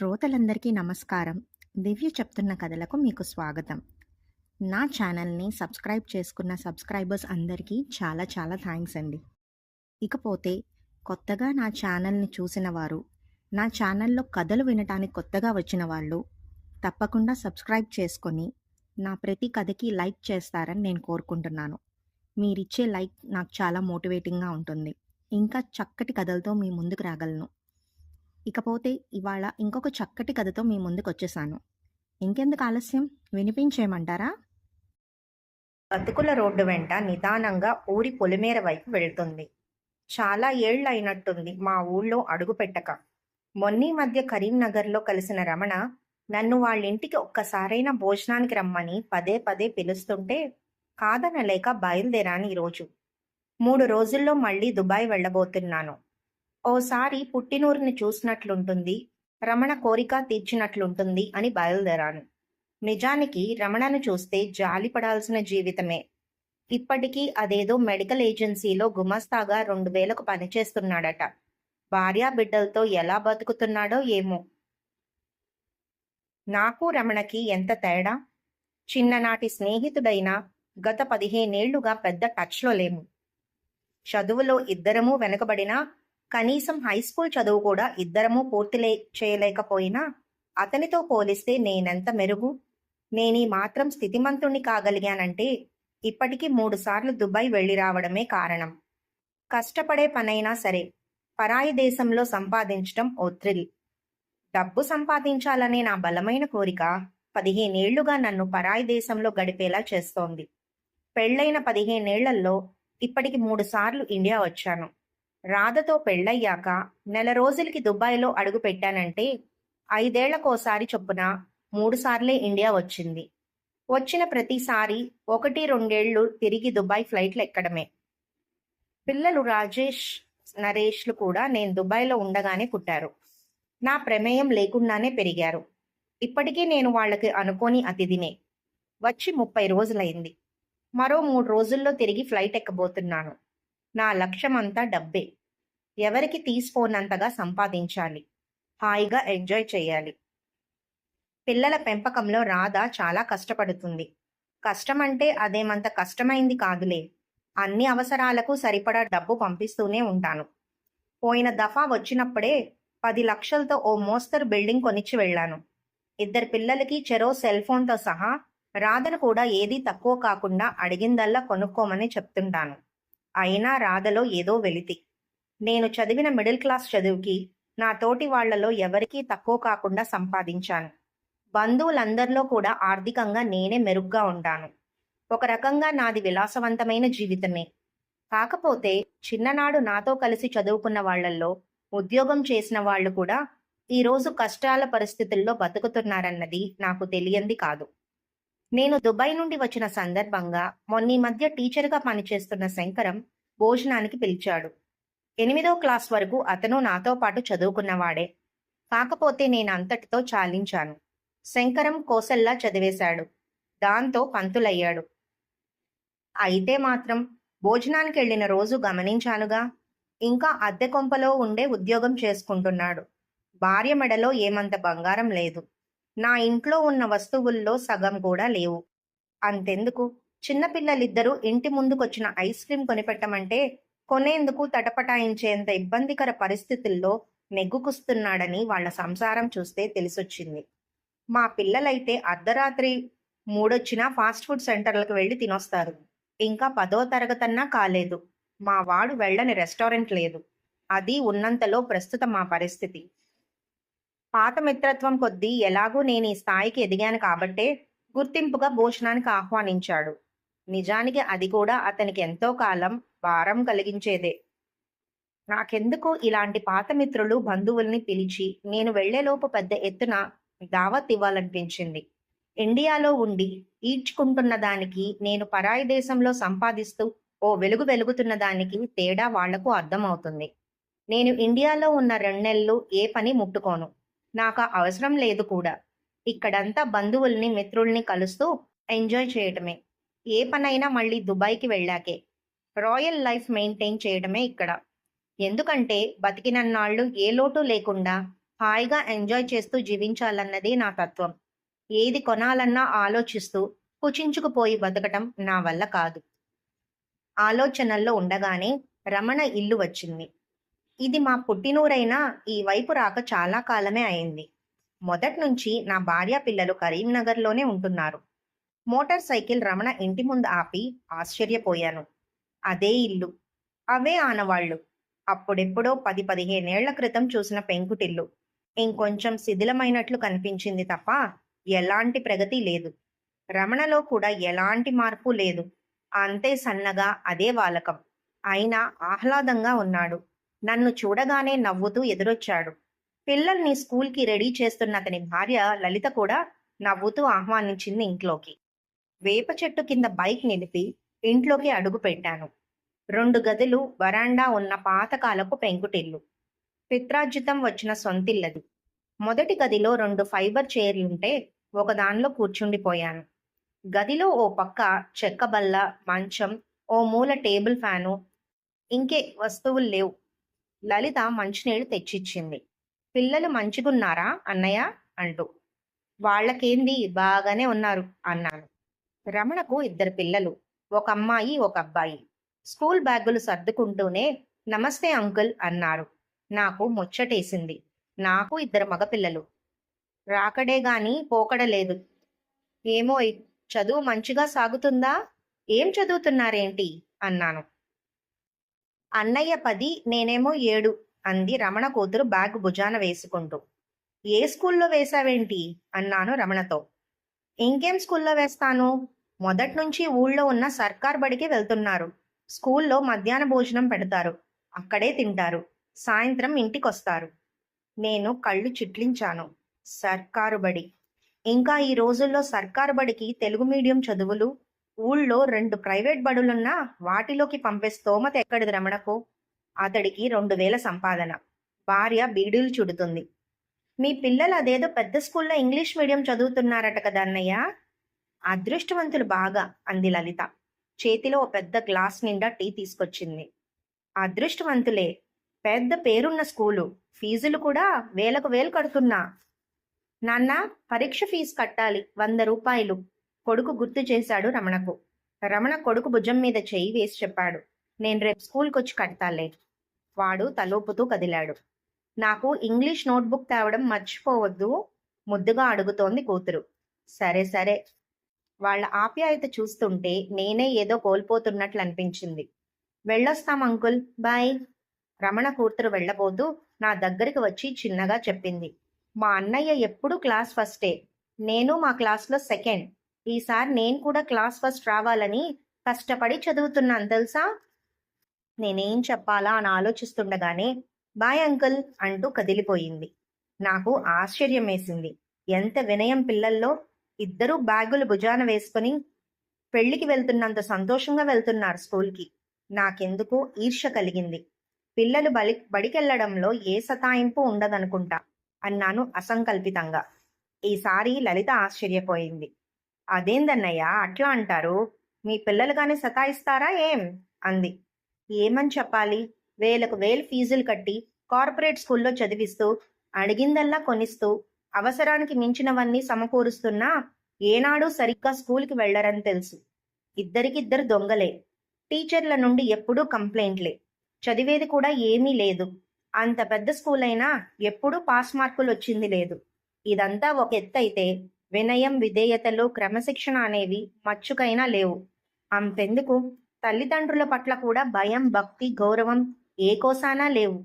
శ్రోతలందరికీ నమస్కారం. దివ్య చెప్తున్న కథలకు మీకు స్వాగతం. నా ఛానల్ని సబ్స్క్రైబ్ చేసుకున్న సబ్స్క్రైబర్స్ అందరికీ చాలా చాలా థ్యాంక్స్ అండి. ఇకపోతే కొత్తగా నా ఛానల్ని చూసిన వారు నా ఛానల్లో కథలు వినటానికి కొత్తగా వచ్చిన వాళ్ళు తప్పకుండా సబ్స్క్రైబ్ చేసుకొని నా ప్రతి కథకి లైక్ చేస్తారని నేను కోరుకుంటున్నాను. మీరిచ్చే లైక్ నాకు చాలా మోటివేటింగ్గా ఉంటుంది. ఇంకా చక్కటి కథలతో మీ ముందుకు రాగలను. ఇకపోతే ఇవాళ ఇంకొక చక్కటి కథతో మీ ముందుకు వచ్చేసాను ఇంకెందుకు ఆలస్యం? వినిపించేయమంటారా? బతుకుల రోడ్డు వెంట నిదానంగా ఊరి పొలిమేర వైపు వెళ్తుంది. చాలా ఏళ్ళు అయినట్టుంది మా ఊళ్ళో అడుగు పెట్టక. మొన్నీ మధ్య కరీంనగర్లో కలిసిన రమణ నన్ను వాళ్ళింటికి ఒక్కసారైనా భోజనానికి రమ్మని పదే పదే పిలుస్తుంటే కాదనలేక బయలుదేరాను ఈరోజు. మూడు రోజుల్లో మళ్ళీ దుబాయ్ వెళ్ళబోతున్నాను. ఓసారి పుట్టినూరిని చూసినట్లుంటుంది రమణ కోరిక తీర్చినట్లుంటుంది అని బయలుదేరాను. నిజానికి రమణను చూస్తే జాలిపడాల్సిన జీవితమే. ఇప్పటికీ అదేదో మెడికల్ ఏజెన్సీలో గుమస్తాగా రెండు వేలకు పనిచేస్తున్నాడట. భార్యా బిడ్డలతో ఎలా బతుకుతున్నాడో ఏమో. నాకు రమణకి ఎంత తేడా? చిన్ననాటి స్నేహితుడైన గత పదిహేనేళ్ళుగా పెద్ద టచ్లో లేము. చదువులో ఇద్దరము వెనుకబడినా కనీసం హై స్కూల్ చదువు కూడా ఇద్దరము పూర్తి చేయలేకపోయినా అతనితో పోలిస్తే నేనెంత మెరుగు? నేనీ మాత్రం స్థితిమంతుణ్ణి కాగలిగానంటే ఇప్పటికీ మూడు సార్లు దుబాయ్ వెళ్ళి రావడమే కారణం. కష్టపడే పనైనా సరే పరాయి దేశంలో సంపాదించడం ఓ థ్రిల్ డబ్బు సంపాదించాలనే నా బలమైన కోరిక పదిహేనేళ్ళుగా నన్ను పరాయి దేశంలో గడిపేలా చేస్తోంది. పెళ్ళైన పదిహేనేళ్ళలో ఇప్పటికి మూడుసార్లు ఇండియా వచ్చాను. రాధతో పెళ్ళయ్యాక నెల రోజులకి దుబాయ్లో అడుగు పెట్టానంటే ఐదేళ్ళకోసారి చొప్పున మూడుసార్లే ఇండియా వచ్చింది. వచ్చిన ప్రతిసారి ఒకటి రెండేళ్ళు తిరిగి దుబాయ్ ఫ్లైట్లు ఎక్కడమే. పిల్లలు రాజేష్ నరేష్లు కూడా నేను దుబాయ్లో ఉండగానే పుట్టారు. నా ప్రమేయం లేకుండానే పెరిగారు. ఇప్పటికీ నేను వాళ్ళకి అనుకోని అతిథినే. వచ్చి ముప్పై రోజులైంది. మరో మూడు రోజుల్లో తిరిగి ఫ్లైట్ ఎక్కబోతున్నాను. నా లక్ష్యమంతా డబ్బే. ఎవరికి తీసుకోనంతగా సంపాదించాలి. హాయిగా ఎంజాయ్ చేయాలి. పిల్లల పెంపకంలో రాధ చాలా కష్టపడుతుంది. కష్టమంటే అదేమంత కష్టమైంది కాదులే. అన్ని అవసరాలకు సరిపడా డబ్బు పంపిస్తూనే ఉంటాను. పోయిన దఫా వచ్చినప్పుడే పది లక్షలతో ఓ మోస్తరు బిల్డింగ్ కొనిచ్చి వెళ్ళాను. ఇద్దరు పిల్లలకి చెరో సెల్ ఫోన్తో సహా రాధను కూడా ఏదీ తక్కువ కాకుండా అడిగిందల్లా కొనుక్కోమని చెప్తుంటాను. అయినా రాధలో ఏదో వెలితి. నేను చదివిన మిడిల్ క్లాస్ చదువుకి నా తోటి వాళ్ళలో ఎవరికీ తక్కువ కాకుండా సంపాదించాను. బంధువులందరిలో కూడా ఆర్థికంగా నేనే మెరుగ్గా ఉంటాను. ఒక రకంగా నాది విలాసవంతమైన జీవితమే. కాకపోతే చిన్ననాడు నాతో కలిసి చదువుకున్న వాళ్ళల్లో ఉద్యోగం చేసిన వాళ్ళు కూడా ఈరోజు కష్టాల పరిస్థితుల్లో బతుకుతున్నారన్నది నాకు తెలియంది కాదు. నేను దుబాయ్ నుండి వచ్చిన సందర్భంగా మొన్నీ మధ్య టీచర్గా పనిచేస్తున్న శంకరం భోజనానికి పిలిచాడు. ఎనిమిదో క్లాస్ వరకు అతను నాతో పాటు చదువుకున్నవాడే. కాకపోతే నేను అంతటితో చాలించాను. శంకరం కోసల్లా చదివేశాడు. దాంతో పంతులయ్యాడు. అయితే మాత్రం భోజనానికి వెళ్ళిన రోజు గమనించానుగా ఇంకా అద్దె కొంపలో ఉండే ఉద్యోగం చేసుకుంటున్నాడు. భార్య మెడలో ఏమంత బంగారం లేదు. నా ఇంట్లో ఉన్న వస్తువుల్లో సగం కూడా లేవు. అంతెందుకు? చిన్నపిల్లలిద్దరూ ఇంటి ముందుకొచ్చిన ఐస్ క్రీం కొనిపెట్టమంటే కొనేందుకు తటపటాయించేంత ఇబ్బందికర పరిస్థితుల్లో నెగ్గుకుస్తున్నాడని వాళ్ళ సంసారం చూస్తే తెలిసొచ్చింది. మా పిల్లలైతే అర్ధరాత్రి మూడొచ్చినా ఫాస్ట్ ఫుడ్ సెంటర్లకు వెళ్ళి తినొస్తారు. ఇంకా పదో తరగతన్నా కాలేదు. మా వాడు వెళ్ళని రెస్టారెంట్ లేదు. అది ఉన్నంతలో ప్రస్తుతం మా పరిస్థితి. పాత మిత్రత్వం కొద్దీ ఎలాగూ నేను ఈ స్థాయికి ఎదిగాను కాబట్టే గుర్తింపుగా భోజనానికి ఆహ్వానించాడు. నిజానికి అది కూడా అతనికి ఎంతో కాలం భారం కలిగించేదే. నాకెందుకు ఇలాంటి పాత మిత్రులు బంధువుల్ని పిలిచి నేను వెళ్ళేలోపు పెద్ద ఎత్తున దావత్ ఇవ్వాలనిపించింది. ఇండియాలో ఉండి ఈడ్చుకుంటున్న దానికి నేను పరాయి దేశంలో సంపాదిస్తూ ఓ వెలుగు వెలుగుతున్న దానికి తేడా వాళ్ళకు అర్థమవుతుంది. నేను ఇండియాలో ఉన్న రెండు నెలలు ఏ పని ముట్టుకోను. నాకు అవసరం లేదు కూడా. ఇక్కడంతా బంధువుల్ని మిత్రుల్ని కలుస్తూ ఎంజాయ్ చేయటమే. ఏ పనైనా మళ్ళీ దుబాయ్కి వెళ్ళాకే. రాయల్ లైఫ్ మెయింటైన్ చేయడమే ఇక్కడ. ఎందుకంటే బతికినన్నాళ్ళు ఏ లోటు లేకుండా హాయిగా ఎంజాయ్ చేస్తూ జీవించాలన్నదే నా తత్వం. ఏది కొనాలన్నా ఆలోచిస్తూ కుచించుకుపోయి బతకటం నా వల్ల కాదు. ఆలోచనల్లో ఉండగానే రమణ ఇల్లు వచ్చింది. ఇది మా పుట్టినూరైనా ఈ వైపు రాక చాలా కాలమే అయింది. మొదట్నుంచి నా భార్య పిల్లలు కరీంనగర్లోనే ఉంటున్నారు. మోటార్ సైకిల్ రమణ ఇంటి ముందు ఆపి ఆశ్చర్యపోయాను. అదే ఇల్లు. అవే ఆనవాళ్ళు. అప్పుడెప్పుడో పది పదిహేనేళ్ళ క్రితం చూసిన పెంకుటిల్లు. ఇంకొంచెం శిథిలమైనట్లు కనిపించింది తప్ప ఎలాంటి ప్రగతి లేదు. రమణలో కూడా ఎలాంటి మార్పు లేదు. అంతే సన్నగా అదే వాలకం. అయినా ఆహ్లాదంగా ఉన్నాడు. నన్ను చూడగానే నవ్వుతూ ఎదురొచ్చాడు. పిల్లల్ని స్కూల్కి రెడీ చేస్తున్న అతని భార్య లలిత కూడా నవ్వుతూ ఆహ్వానించింది ఇంట్లోకి. వేప చెట్టు కింద బైక్ నిలిపి ఇంట్లోకి అడుగు పెట్టాను. రెండు గదులు వరాండా ఉన్న పాతకాలపు పెంకుటిల్లు. పిత్రార్జితం వచ్చిన సొంతిల్లది. మొదటి గదిలో రెండు ఫైబర్ చైర్లుంటే ఒకదానిలో కూర్చుండిపోయాను. గదిలో ఓ పక్క చెక్క బల్ల మంచం ఓ మూల టేబుల్ ఫ్యాను ఇంకే వస్తువులు లేవు. లలిత మంచినీళ్ళు తెచ్చిచ్చింది. పిల్లలు మంచిగున్నారా? అన్నయ్య అంటూ. వాళ్ళకేంది? బాగానే ఉన్నారు అన్నాను. రమణకు ఇద్దరు పిల్లలు ఒక అమ్మాయి ఒక అబ్బాయి. స్కూల్ బ్యాగులు సర్దుకుంటూనే నమస్తే అంకుల్ అన్నారు నాకు ముచ్చటేసింది. నాకు ఇద్దరు మగపిల్లలు. రాకడే గాని పోకడలేదు. ఏమో చదువు మంచిగా సాగుతుందా? ఏం చదువుతున్నారేంటి? అన్నాను. అన్నయ్య పది నేనేమో ఏడు అంది రమణ కూతురు బ్యాగ్ భుజాన వేసుకుంటూ. ఏ స్కూల్లో వేశావేంటి? అన్నాను రమణతో. ఇంకేం స్కూల్లో వేస్తాను? మొదటి నుంచి ఊళ్ళో ఉన్న సర్కార్ బడికి వెళ్తున్నారు. స్కూల్లో మధ్యాహ్న భోజనం పెడతారు. అక్కడే తింటారు. సాయంత్రం ఇంటికొస్తారు. నేను కళ్ళు చిట్లించాను. సర్కారు బడి. ఇంకా ఈ రోజుల్లో సర్కారు బడికి తెలుగు మీడియం చదువులు ఊళ్ళో రెండు ప్రైవేట్ బడులున్నా వాటిలోకి పంపే స్తోమత ఎక్కడిది రమణకు? అతడికి రెండు వేల సంపాదన. భార్య బీడీలు చుడుతుంది. మీ పిల్లలు అదేదో పెద్ద స్కూల్లో ఇంగ్లీష్ మీడియం చదువుతున్నారట కదా అన్నయ్య? అదృష్టవంతులు బాగా అంది లలిత. చేతిలో ఓ పెద్ద గ్లాస్ నిండా టీ తీసుకొచ్చింది. అదృష్టవంతులే. పెద్ద పేరున్న స్కూలు. ఫీజులు కూడా వేలకు వేలు కడుతున్నా. నాన్న పరీక్ష ఫీజు కట్టాలి. వంద రూపాయలు. కొడుకు గుర్తు చేశాడు రమణకు. రమణ కొడుకు భుజం మీద చెయ్యి వేసి చెప్పాడు నేను రేపు స్కూల్కి వచ్చి కడతాలే. వాడు తలోపుతూ కదిలాడు. నాకు ఇంగ్లీష్ నోట్బుక్ తేవడం మర్చిపోవద్దు ముద్దుగా అడుగుతోంది కూతురు. సరే సరే. వాళ్ళ ఆప్యాయత చూస్తుంటే నేనే ఏదో కోల్పోతున్నట్లు అనిపించింది. వెళ్ళొస్తాం అంకుల్ బాయ్. రమణ కూతురు వెళ్ళబోతూ నా దగ్గరికి వచ్చి చిన్నగా చెప్పింది. మా అన్నయ్య ఎప్పుడు క్లాస్ ఫస్టే నేను మా క్లాస్లో సెకండ్ ఈసారి నేను కూడా క్లాస్ ఫస్ట్ రావాలని కష్టపడి చదువుతున్నాను తెలుసా? నేనేం చెప్పాలా అని ఆలోచిస్తుండగానే బాయ్ అంకుల్ అంటూ కదిలిపోయింది. నాకు ఆశ్చర్యం వేసింది. ఎంత వినయం పిల్లల్లో ఇద్దరూ బ్యాగులు భుజాన వేసుకుని పెళ్ళికి వెళ్తున్నంత సంతోషంగా వెళ్తున్నారు స్కూల్కి. నాకెందుకు ఈర్ష కలిగింది. పిల్లలు బలి బడికెళ్ళడంలో ఏ సతాయింపు ఉండదనుకుంటా అన్నాను అసంకల్పితంగా. ఈసారి లలిత ఆశ్చర్యపోయింది. అదేందన్నయ్య? అట్లా అంటారు. మీ పిల్లలు కానీ సతాయిస్తారా ఏం? అంది. ఏమని చెప్పాలి? వేలకు వేలు ఫీజులు కట్టి కార్పొరేట్ స్కూల్లో చదివిస్తూ అడిగిందల్లా కొనిస్తూ అవసరానికి మించినవన్నీ సమకూరుస్తున్నా ఏనాడు సరిగ్గా స్కూల్కి వెళ్ళరని తెలుసు. ఇద్దరికిద్దరు దొంగలే. టీచర్ల నుండి ఎప్పుడూ కంప్లైంట్లే. చదివేది కూడా ఏమీ లేదు. అంత పెద్ద స్కూల్ అయినా ఎప్పుడూ పాస్ మార్కులు వచ్చింది లేదు. ఇదంతా ఒక ఎత్తైతే వినయం విధేయతలో క్రమశిక్షణ అనేవి మచ్చుకైనా లేవు. అంతెందుకు? తల్లిదండ్రుల పట్ల కూడా భయం భక్తి గౌరవం ఏ కోసానా లేవు.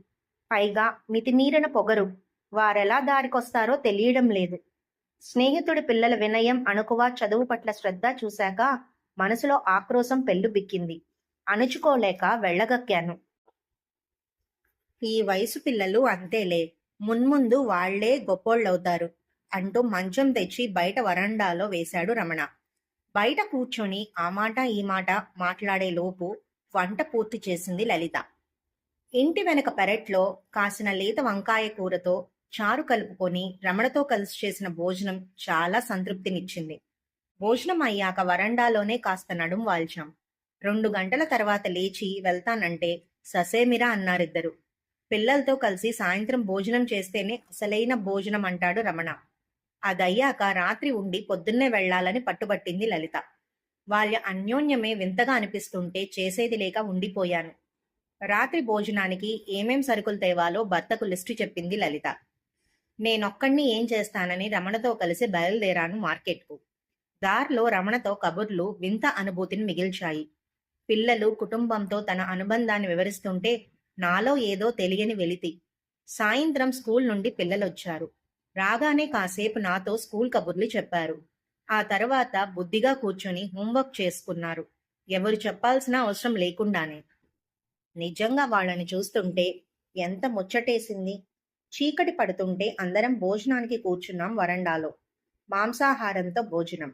పైగా మితిమీరిన పొగరు వారెలా దారికొస్తారో తెలియడం లేదు. స్నేహితుడి పిల్లల వినయం అణుకువ చదువు పట్ల శ్రద్ధ చూశాక మనసులో ఆక్రోశం పెళ్ళుబిక్కింది అణుచుకోలేక వెళ్ళగక్కాను. ఈ వయసు పిల్లలు అంతేలే. మున్ముందు వాళ్ళే గొప్పోళ్ళవుతారు. అంటూ మంచం తెచ్చి బయట వరండాలో వేశాడు రమణ. బయట కూర్చొని ఆ మాట ఈ మాట మాట్లాడే లోపు వంట పూర్తి చేసింది లలిత. ఇంటి వెనక పెరట్లో కాసిన లేత వంకాయ కూరతో చారు కలుపుకొని రమణతో కలిసి చేసిన భోజనం చాలా సంతృప్తినిచ్చింది. భోజనం అయ్యాక వరండాలోనే కాస్త నడుం వాల్చాం. రెండు గంటల తర్వాత లేచి వెళ్తానంటే ససేమిరా అన్నారిద్దరు. పిల్లలతో కలిసి సాయంత్రం భోజనం చేస్తేనే అసలైన భోజనం అంటాడు రమణ. అదయ్యాక రాత్రి ఉండి పొద్దున్నే వెళ్ళాలని పట్టుబట్టింది లలిత. వాళ్ళ అన్యోన్యమే వింతగా అనిపిస్తుంటే చేసేది లేక ఉండిపోయాను. రాత్రి భోజనానికి ఏమేం సరుకులు తేవాలో భర్తకు లిస్టు చెప్పింది లలిత. నేనొక్కడిని ఏం చేస్తానని రమణతో కలిసి బయలుదేరాను మార్కెట్కు. దారిలో రమణతో కబుర్లు వింత అనుభూతిని మిగిల్చాయి. పిల్లలు కుటుంబంతో తన అనుబంధాన్ని వివరిస్తుంటే నాలో ఏదో తెలియని వెలితి. సాయంత్రం స్కూల్ నుండి పిల్లలొచ్చారు. రాగానే కాసేపు నాతో స్కూల్ కబుర్లు చెప్పారు. ఆ తర్వాత బుద్ధిగా కూర్చొని హోంవర్క్ చేసుకున్నారు. ఎవరు చెప్పాల్సిన అవసరం లేకుండానే. నిజంగా వాళ్ళని చూస్తుంటే ఎంత ముచ్చటేసింది. చీకటి పడుతుంటే అందరం భోజనానికి కూర్చున్నాం వరండాలో. మాంసాహారంతో భోజనం.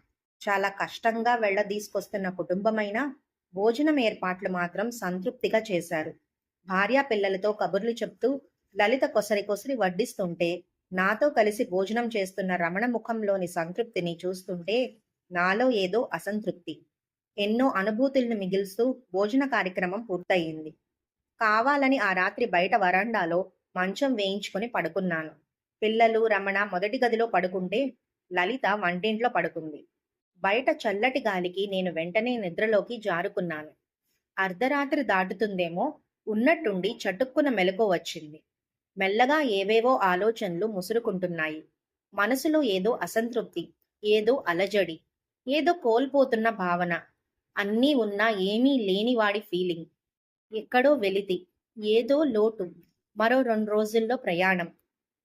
చాలా కష్టంగా వెళ్ళదీసుకొస్తున్న కుటుంబమైన కుటుంబమైనా భోజనం ఏర్పాట్లు మాత్రం సంతృప్తిగా చేశారు. భార్యా పిల్లలతో కబుర్లు చెప్తూ లలిత కొసరి కొసరి వడ్డిస్తుంటే నాతో కలిసి భోజనం చేస్తున్న రమణ ముఖంలోని సంతృప్తిని చూస్తుంటే నాలో ఏదో అసంతృప్తి. ఎన్నో అనుభూతులను మిగిల్స్తూ భోజన కార్యక్రమం పూర్తయింది. కావాలని ఆ రాత్రి బయట వరండాలో మంచం వేయించుకుని పడుకున్నాను. పిల్లలు రమణ మొదటి గదిలో పడుకుంటే లలిత వంటింట్లో పడుకుంది. బయట చల్లటి గాలికి నేను వెంటనే నిద్రలోకి జారుకున్నాను. అర్ధరాత్రి దాటుతుందేమో ఉన్నట్టుండి చటుక్కున మెలకు వచ్చింది. మెల్లగా ఏవేవో ఆలోచనలు ముసురుకుంటున్నాయి. మనసులో ఏదో అసంతృప్తి ఏదో అలజడి ఏదో కోల్పోతున్న భావన. అన్నీ ఉన్నా ఏమీ లేనివాడి ఫీలింగ్. ఎక్కడో వెలితి ఏదో లోటు మరో రెండు రోజుల్లో ప్రయాణం.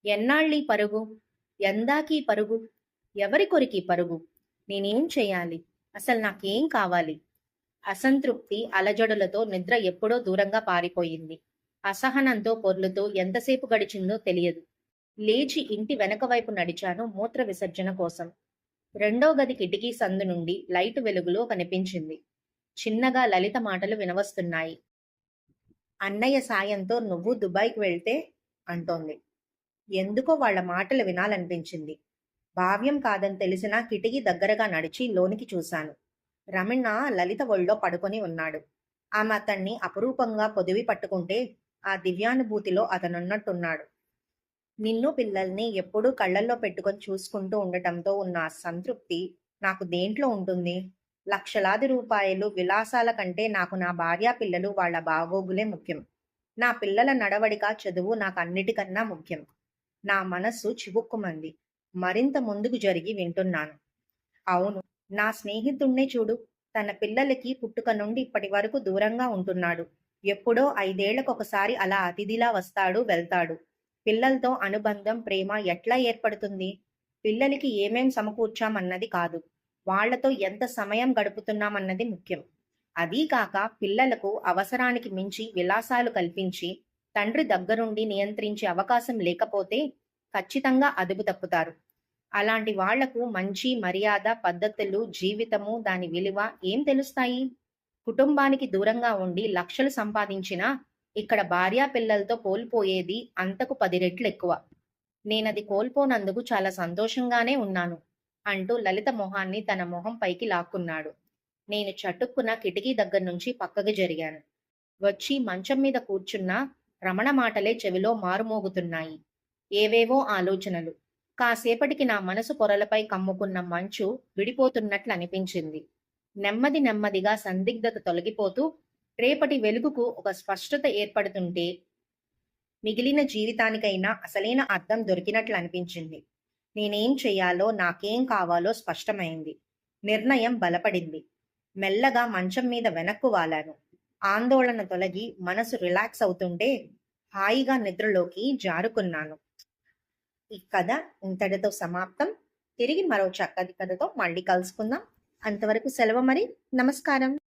ఎన్నాళ్ళీ పరుగు? ఎందాకీ పరుగు? ఎవరి కొరికి పరుగు? నేనేం చేయాలి? అసలు నాకేం కావాలి? అసంతృప్తి అలజడులతో నిద్ర ఎప్పుడో దూరంగా పారిపోయింది. అసహనంతో పొర్లుతూ ఎంతసేపు గడిచిందో తెలియదు. లేచి ఇంటి వెనక వైపు నడిచాను మూత్ర విసర్జన కోసం. రెండో గది కిటికీ సందు నుండి లైటు వెలుగులో కనిపించింది. చిన్నగా లలిత మాటలు వినవస్తున్నాయి. అన్నయ్య సాయంతో నువ్వు దుబాయ్కి వెళ్తే? అంటోంది. ఎందుకో వాళ్ళ మాటలు వినాలనిపించింది. భావ్యం కాదని తెలిసినా కిటికీ దగ్గరగా నడిచి లోనికి చూశాను. రమణ లలిత ఒళ్ళో పడుకొని ఉన్నాడు. ఆమె అతన్ని అపురూపంగా పొదివి పట్టుకుంటే ఆ దివ్యానుభూతిలో అతనున్నట్టున్నాడు. నిన్ను పిల్లల్ని ఎప్పుడూ కళ్ళల్లో పెట్టుకొని చూసుకుంటూ ఉండటంతో ఉన్న ఆ సంతృప్తి నాకు దేంట్లో ఉంటుంది? లక్షలాది రూపాయలు విలాసాల కంటే నాకు నా భార్యా పిల్లలు వాళ్ళ బాగోగులే ముఖ్యం. నా పిల్లల నడవడిక చదువు నాకు అన్నిటికన్నా ముఖ్యం. నా మనస్సు చివుక్కుమంది. మరింత ముందుకు జరిగి వింటున్నాను. అవును నా స్నేహితుణ్ణే చూడు. తన పిల్లలకి పుట్టుక నుండి ఇప్పటి వరకు దూరంగా ఉంటున్నాడు. ఎప్పుడో ఐదేళ్ళకొకసారి అలా అతిథిలా వస్తాడు వెళ్తాడు. పిల్లలతో అనుబంధం ప్రేమ ఎట్లా ఏర్పడుతుంది? పిల్లలకి ఏమేం సమకూర్చామన్నది కాదు. వాళ్ళతో ఎంత సమయం గడుపుతున్నామన్నది ముఖ్యం. అదీ కాక పిల్లలకు అవసరానికి మించి విలాసాలు కల్పించి తండ్రి దగ్గరుండి నియంత్రించే అవకాశం లేకపోతే ఖచ్చితంగా అదుపు తప్పుతారు. అలాంటి వాళ్ళకు మంచి మర్యాద పద్ధతులు జీవితము దాని విలువ ఏం తెలుస్తాయి? కుటుంబానికి దూరంగా ఉండి లక్షలు సంపాదించినా ఇక్కడ భార్యా పిల్లలతో కోల్పోయేది అంతకు పది రెట్లు ఎక్కువ. నేనది కోల్పోనందుకు చాలా సంతోషంగానే ఉన్నాను అంటూ లలిత మొహాన్ని తన మొహం పైకి లాక్కున్నాడు. నేను చటుక్కున కిటికీ దగ్గర నుంచి పక్కకి జరిగాను. వచ్చి మంచం మీద కూర్చున్న రమణ మాటలే చెవిలో మారుమోగుతున్నాయి. ఏవేవో ఆలోచనలు. కాసేపటికి నా మనసు పొరలపై కమ్ముకున్న మంచు విడిపోతున్నట్లు అనిపించింది. నెమ్మది నెమ్మదిగా సందిగ్ధత తొలగిపోతూ రేపటి వెలుగుకు ఒక స్పష్టత ఏర్పడుతుంటే మిగిలిన జీవితానికైనా అసలైన అర్థం దొరికినట్లు అనిపించింది. నేనేం చేయాలో నాకేం కావాలో స్పష్టమైంది. నిర్ణయం బలపడింది. మెల్లగా మంచం మీద వెనక్కు వాలాను. ఆందోళన తొలగి మనసు రిలాక్స్ అవుతుంటే హాయిగా నిద్రలోకి జారుకున్నాను. ఈ కథ ఇంతటితో సమాప్తం. తిరిగి మరో చక్కటి కథతో మళ్ళీ కలుసుకుందాం. అంతవరకు సెలవు మరి. నమస్కారం.